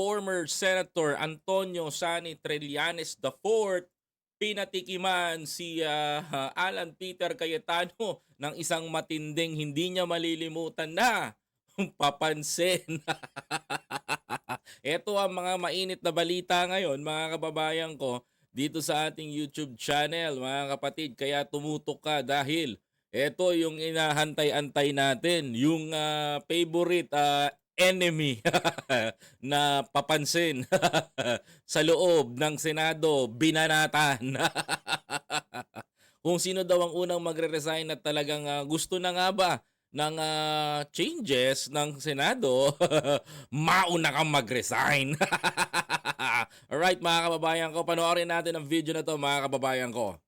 former Senator Antonio Sani Trillanes IV pinatikiman si ah, Alan Peter Cayetano ng isang matinding hindi niya malilimutan na papansin. Ito ang mga mainit na balita ngayon mga kababayan ko dito sa ating YouTube channel mga kapatid. Kaya tumutok ka dahil ito yung inahantay-antay natin, yung ah, favorite ah, enemy na papansin sa loob ng Senado, binanatan. Kung sino daw ang unang magre-resign at talagang ah, gusto na nga ba ng ah, changes ng Senado, mauna kang mag-resign. Alright mga kababayan ko, panoorin natin ang video na to mga kababayan ko.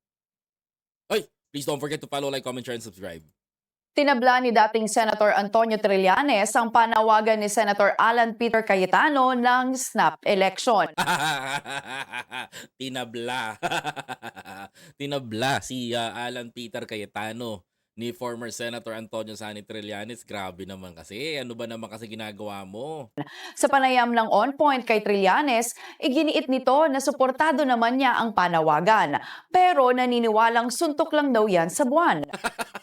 Ay, please don't forget to follow, like, comment, share, and subscribe. Tinabla ni dating Senator Antonio Trillanes ang panawagan ni Senator Alan Peter Cayetano ng snap election. Tinabla. Tinabla si ah, Alan Peter Cayetano ni former Senator Antonio Sani Trillanes. Grabe naman kasi. Ano ba naman kasi ginagawa mo? Sa panayam ng on point kay Trillanes, iginiit nito na suportado naman niya ang panawagan. Pero naniniwalang suntok lang daw yan sa buwan.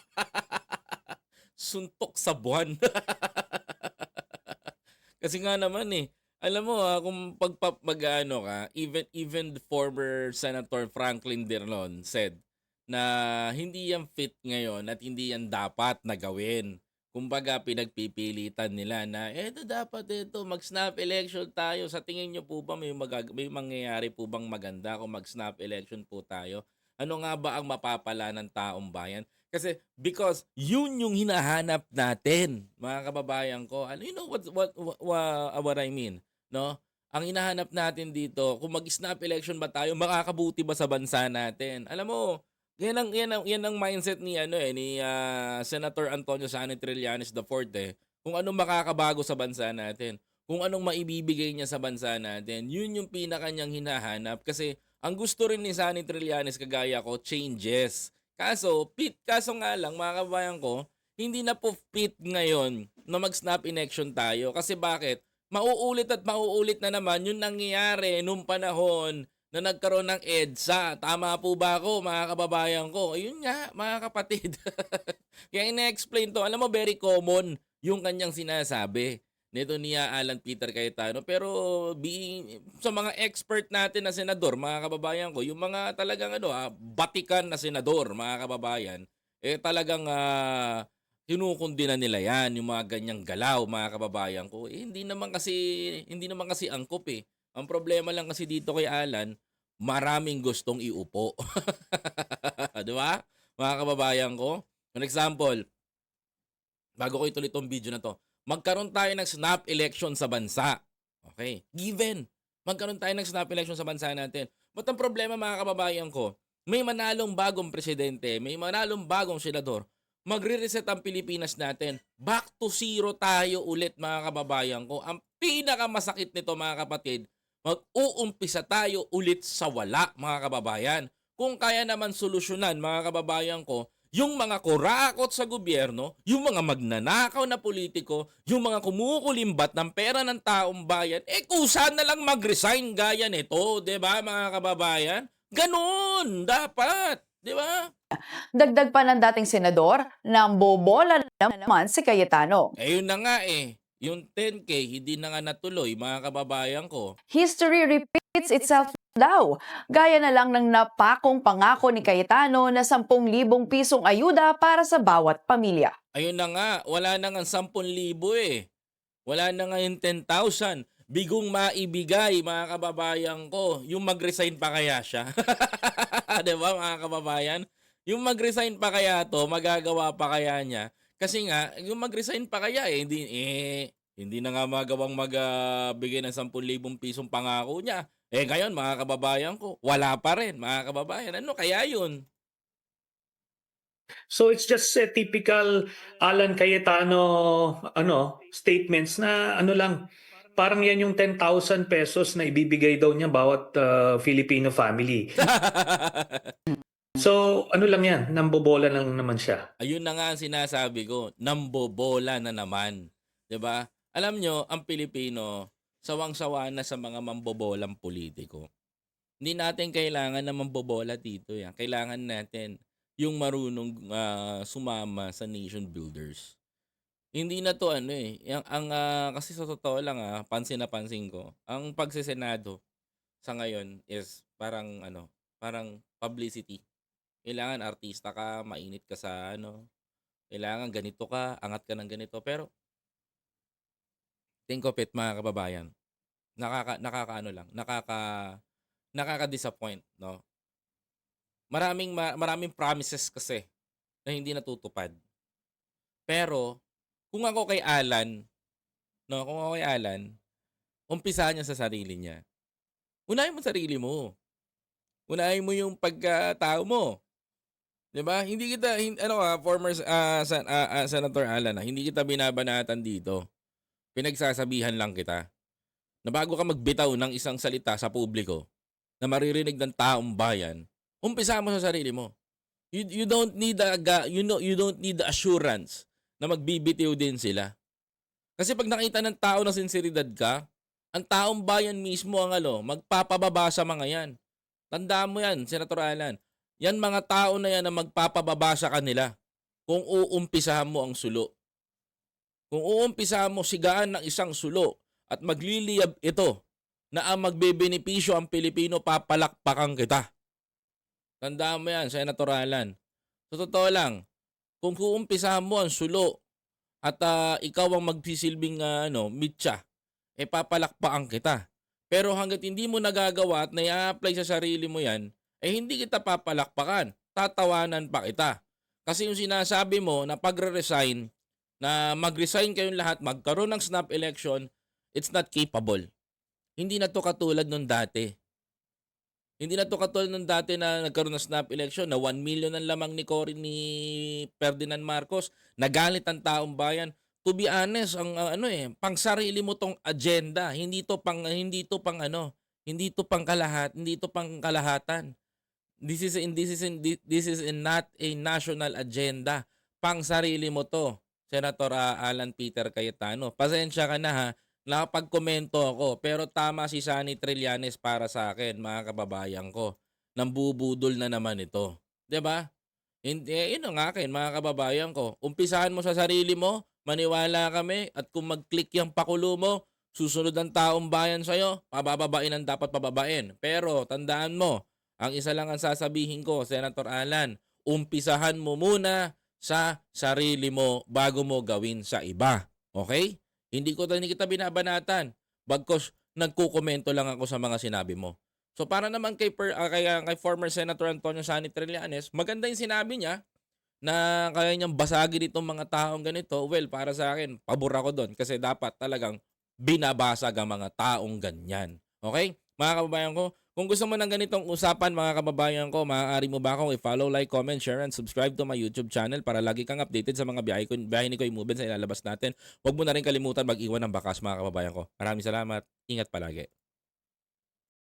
Suntok sa buwan. kasi nga naman eh. Alam mo ha, kung pagpap mag-ano ka, even even the former Senator Franklin Dirlon said na hindi yan fit ngayon at hindi yan dapat na gawin. Kumbaga pinagpipilitan nila na eto dapat ito mag-snap election tayo. Sa tingin niyo po ba may magag- may mangyayari po bang maganda kung mag-snap election po tayo? Ano nga ba ang mapapala ng taong bayan? Kasi because yun yung hinahanap natin, mga kababayan ko. Ano you know what what what, what, what I mean, no? Ang hinahanap natin dito, kung mag-snap election ba tayo, makakabuti ba sa bansa natin? Alam mo, yan ang yan ang yan ang mindset ni ano eh ni ah, Senator Antonio Sani Trillanes IV eh. Kung anong makakabago sa bansa natin, kung anong maibibigay niya sa bansa natin, yun yung pinaka niyang hinahanap kasi ang gusto rin ni Sani Trillanes kagaya ko changes. Kaso fit kaso nga lang mga kabayan ko, hindi na po fit ngayon na mag-snap election tayo kasi bakit? Mauulit at mauulit na naman yung nangyayari nung panahon na nagkaroon ng EDSA. Tama po ba ako, mga kababayan ko? Ayun nga, mga kapatid. Kaya ina-explain to. Alam mo, very common yung kanyang sinasabi nito niya Alan Peter Cayetano. Pero being, sa mga expert natin na senador, mga kababayan ko, yung mga talagang ano, ah, batikan na senador, mga kababayan, eh talagang ah, kinukundi na nila yan, yung mga ganyang galaw, mga kababayan ko. Eh, hindi naman kasi, hindi naman kasi angkop eh. Ang problema lang kasi dito kay Alan, maraming gustong iupo. Di ba? Mga kababayan ko. For example, bago ko ituloy itong video na to, magkaroon tayo ng snap election sa bansa. Okay? Given. Magkaroon tayo ng snap election sa bansa natin. But ang problema mga kababayan ko, may manalong bagong presidente, may manalong bagong senador, magre-reset ang Pilipinas natin. Back to zero tayo ulit mga kababayan ko. Ang pinakamasakit nito mga kapatid, mag-uumpisa tayo ulit sa wala mga kababayan. Kung kaya naman solusyonan mga kababayan ko, yung mga kurakot sa gobyerno, yung mga magnanakaw na politiko, yung mga kumukulimbat ng pera ng taong bayan, eh kusa na lang mag-resign gaya nito, 'di ba mga kababayan? Ganon, dapat, 'di ba? Dagdag pa ng dating senador, nang bobola naman si Cayetano. Eh yun na nga eh. Yung 10K, hindi na nga natuloy, mga kababayan ko. History repeats itself daw. Gaya na lang ng napakong pangako ni Cayetano na 10,000 pisong ayuda para sa bawat pamilya. Ayun na nga, wala na nga 10,000 eh. Wala na nga yung 10,000. Bigong maibigay, mga kababayan ko. Yung mag-resign pa kaya siya? Ba, mga kababayan? Yung mag-resign pa kaya to, magagawa pa kaya niya? Kasi nga, yung mag-resign pa kaya eh, hindi, eh, hindi na nga magawang magbigay ng 10,000 pisong pangako niya. Eh ngayon, mga kababayan ko, wala pa rin, mga kababayan. Ano kaya yun? So it's just a typical Alan Cayetano ano statements na ano lang parang yan yung 10,000 pesos na ibibigay daw niya bawat uh, Filipino family. So ano lang yan, nambobola lang naman siya. Ayun na nga ang sinasabi ko, nambobola na naman. 'Di ba? Alam nyo, ang Pilipino, sawang-sawa na sa mga mambobolang politiko. Hindi natin kailangan na mambobola dito yan. Kailangan natin yung marunong ah, sumama sa nation builders. Hindi na to ano eh. Yang, ang, ah, kasi sa totoo lang ah, pansin na pansin ko, ang pagsisenado sa ngayon is parang ano, parang publicity. Kailangan artista ka, mainit ka sa ano, kailangan ganito ka, angat ka ng ganito. Pero, think of it mga kababayan, nakaka, nakakaano lang, nakaka, nakaka-disappoint, no? Maraming, ma- maraming promises kasi na hindi natutupad. Pero, kung ako kay Alan, no, kung ako kay Alan, umpisa niya sa sarili niya. Unahin mo sarili mo. Unahin mo yung pagkatao mo. 'Di ba? Hindi kita hin- ano ah, former ah, san, ah, ah, Senator Alan, ah, hindi kita binabanatan dito. Pinagsasabihan lang kita. Na bago ka magbitaw ng isang salita sa publiko na maririnig ng taong bayan, umpisa mo sa sarili mo. You, you don't need a, you know you don't need the assurance na magbibitiw din sila. Kasi pag nakita ng tao na sinseridad ka, ang taong bayan mismo ang ano, magpapababa sa mga yan. Tandaan mo yan, Senator Alan. Yan mga tao na yan na magpapababa sa kanila kung uumpisahan mo ang sulo. Kung uumpisahan mo sigaan ng isang sulo at magliliyab ito na ang magbebenepisyo ang Pilipino, papalakpakan kita. Tandaan mo yan, Senator Alan. Sa totoo lang, kung uumpisahan mo ang sulo at ah, ikaw ang magsisilbing ah, ano, mitya, eh papalakpakan kita. Pero hanggat hindi mo nagagawa at nai-apply sa sarili mo yan, eh hindi kita papalakpakan. Tatawanan pa kita. Kasi yung sinasabi mo na pagre-resign, na mag-resign kayong lahat, magkaroon ng snap election, it's not capable. Hindi na to katulad nung dati. Hindi na to katulad nung dati na nagkaroon ng snap election na 1 million ang lamang ni Cory ni Ferdinand Marcos. Nagalit ang taong bayan. To be honest, ang uh, ano eh, pang sarili mo tong agenda. Hindi to pang hindi to pang ano, hindi to pang kalahat, hindi to pang kalahatan. This is in this is in this is in not a national agenda. Pang sarili mo to. Senator ah, Alan Peter Cayetano. Pasensya ka na ha. Nakapagkomento ako pero tama si Sunny Trillanes para sa akin, mga kababayan ko. Nambubudol na naman ito. 'Di ba? Hindi, eh, yun ang akin, mga kababayan ko. Umpisahan mo sa sarili mo, maniwala kami, at kung mag-click yung pakulo mo, susunod ang taong bayan sa'yo, pabababain ang dapat pababain. Pero, tandaan mo, ang isa lang ang sasabihin ko, Senator Alan, umpisahan mo muna sa sarili mo bago mo gawin sa iba. Okay? Hindi ko hindi kita binabanatan. Bagkos nagkukomento lang ako sa mga sinabi mo. So para naman kay, per, ah, kay, ah, kay former Senator Antonio Sani Trillanes, maganda yung sinabi niya na kaya niyang basagin itong mga taong ganito. Well, para sa akin, pabor ako doon kasi dapat talagang binabasag ang mga taong ganyan. Okay? Mga kababayan ko, kung gusto mo ng ganitong usapan mga kababayan ko, maaari mo ba akong i-follow, like, comment, share, and subscribe to my YouTube channel para lagi kang updated sa mga biyahe, ko, biyahe ni Koy Movement sa ilalabas natin. Huwag mo na rin kalimutan mag-iwan ng bakas mga kababayan ko. Maraming salamat. Ingat palagi.